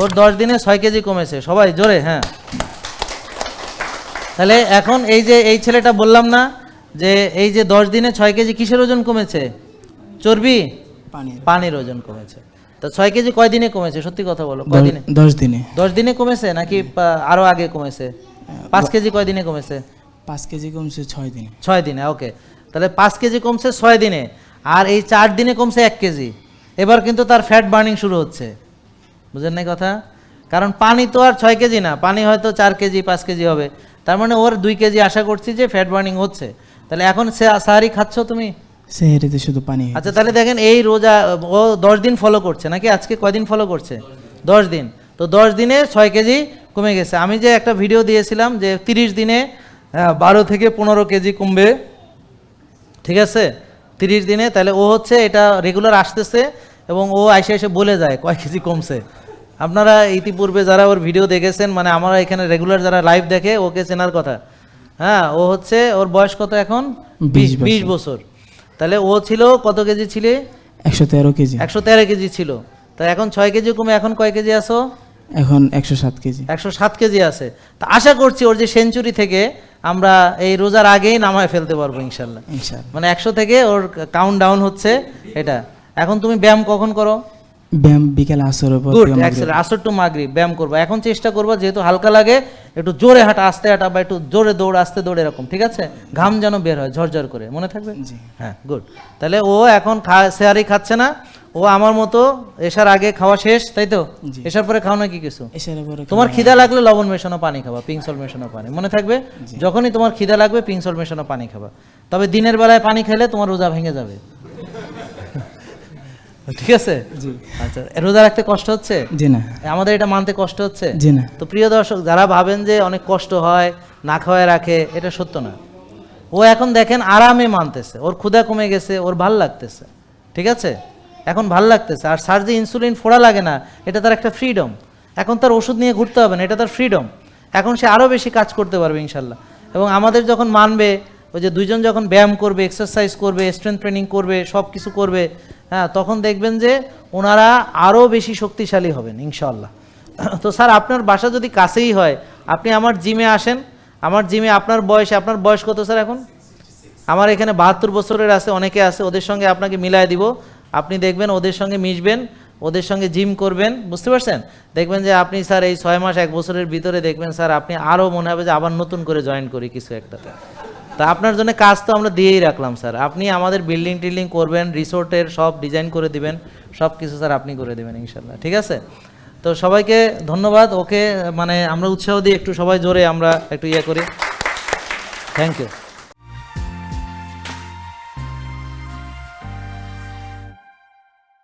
ওর দশ দিনে ছয় কেজি কমেছে। সবাই জোরে হ্যাঁ। তাহলে এখন এই যে এই ছেলেটা বললাম না যে এই যে দশ দিনে ছয় কেজি কিসের ওজন কমেছে? চর্বি? পানির। ওজন কমেছে। তো ছয় কেজি কয় দিনে কমেছে? সত্যি কথা বলো কয় দিনে? দশ দিনে। দশ দিনে কমেছে নাকি আরও আগে কমেছে? পাঁচ কেজি কয় দিনে কমেছে? পাঁচ কেজি কমছে ছয় দিনে। ছয় দিনে ওকে। তাহলে পাঁচ কেজি কমছে ছয় দিনে আর এই চার দিনে কমছে এক কেজি। এবার কিন্তু তার ফ্যাট বার্নিং শুরু হচ্ছে। বুঝেন নাই কথা? কারণ পানি তো আর ছয় কেজি না পানি হয়তো চার কেজি পাঁচ কেজি হবে। তার মানে ওর দুই কেজি আশা করছি যে ফ্যাট বার্নিং হচ্ছে। তাহলে এখন সে সাহারি খাচ্ছ তুমি? সেহেরিতে শুধু পানি আচ্ছা তাহলে দেখেন এই রোজা ও দশ দিন ফলো করছে নাকি? আজকে কয়দিন ফলো করছে? দশ দিন। তো দশ দিনে ছয় কেজি কমে গেছে। আমি যে একটা ভিডিও দিয়েছিলাম যে তিরিশ দিনে বারো থেকে পনেরো কেজি কমবে। ঠিক আছে? তিরিশ দিনে তাহলে ও হচ্ছে এটা রেগুলার আসতেছে এবং ও এসে এসে বলে যায় কয় কেজি কমছে। আপনারা ইতিপূর্বে যারা ওর ভিডিও দেখেছেন মানে আমরা এখানে রেগুলার যারা লাইভ দেখে ওকে চেনার কথা। হ্যাঁ ও হচ্ছে ওর বয়স কত এখন? বিশ বিশ- বছর। তাহলে ও ছিল কত কেজি ছিলে? একশো তেরো কেজি। একশো তেরো কেজি ছিল। তা এখন ছয় কেজি কমে এখন কয় কেজি আসো? এখন একশো সাত কেজি। একশো সাত কেজি আছে। তা আশা করছি ওর যে সেঞ্চুরি থেকে আমরা এই রোজার আগেই নামায় ফেলতে পারব ইনশাল্লাহ। মানে একশো থেকে ওর কাউন্ট ডাউন হচ্ছে এটা। এখন তুমি ব্যায়াম কখন করো? ব্যায়াম বিকেল আসরের পর গুড আসর টু মাগরি ব্যায়াম করব। এখন চেষ্টা করব যেহেতু হালকা লাগে একটু জোরে হাঁটা আস্তে হাঁটা বা একটু জোরে দৌড় আস্তে দৌড় এরকম ঠিক আছে? ঘাম যেন বের হয় ঝরঝর করে মনে থাকবে? জি। হ্যাঁ গুড তাহলে ও এখন খাচ্ছে না ও আমার মতো এসার আগে খাওয়া শেষ তাই তো? এসার পরে খাও না কি কিছু তোমার খিদা লাগলে লবণ মেশানো পানি খাবা পিঙ্ক সল মেশানো পানি মনে থাকবে? যখনই তোমার খিদা লাগবে পিঙ্ক সল মেশানো পানি খাবা। তবে দিনের বেলায় পানি খেলে তোমার রোজা ভেঙে যাবে। ঠিক আছে? জি। আচ্ছা রোজা রাখতে কষ্ট হচ্ছে? জি না। আমাদের এটা মানতে কষ্ট হচ্ছে? জি না। তো প্রিয় দর্শক যারা ভাবেন যে অনেক কষ্ট হয় না খাওয়ায় রাখে এটা সত্য না। ও এখন দেখেন আরামে মানতেছে। ওর ক্ষুধা কমে গেছে ওর ভালো লাগতেছে। ঠিক আছে? এখন ভালো লাগতেছে। আর স্যার যে ইনসুলিন ফোড়া লাগে না এটা তার একটা ফ্রিডম এখন তার ওষুধ নিয়ে ঘুরতে হবে না এটা তার ফ্রিডম এখন সে আরও বেশি কাজ করতে পারবে ইনশাল্লাহ। এবং আমাদের যখন মানবে ওই যে দুইজন যখন ব্যায়াম করবে এক্সারসাইজ করবে স্ট্রেংথ ট্রেনিং করবে সব কিছু করবে হ্যাঁ তখন দেখবেন যে ওনারা আরও বেশি শক্তিশালী হবেন ইনশাল্লাহ তো স্যার, আপনার বাসা যদি কাছেই হয়, আপনি আমার জিমে আসেন, আমার জিমে আপনার বয়সে, আপনার বয়স কত স্যার এখন? আমার এখানে বাহাত্তর বছরের আছে, অনেকে আছে, ওদের সঙ্গে আপনাকে মিলায় দিব। আপনি দেখবেন ওদের সঙ্গে মিশবেন, ওদের সঙ্গে জিম করবেন, বুঝতে পারছেন? দেখবেন যে আপনি স্যার এই ছয় মাস, এক বছরের ভিতরে দেখবেন স্যার, আপনি আরও মনে হবে যে আবার নতুন করে জয়েন করি কিছু একটাতে। তা আপনার জন্য কাজ তো আমরা দিয়েই রাখলাম, স্যার। আপনি আমাদের বিল্ডিং টিল্ডিং করবেন, রিসোর্টের সব ডিজাইন করে দিবেন সব কিছু স্যার আপনি করে দেবেন ইনশাল্লাহ ঠিক আছে? তো সবাইকে ধন্যবাদ। ওকে মানে আমরা উৎসাহ দিই একটু সবাই জোরে আমরা একটু ইয়ে করি। Thank you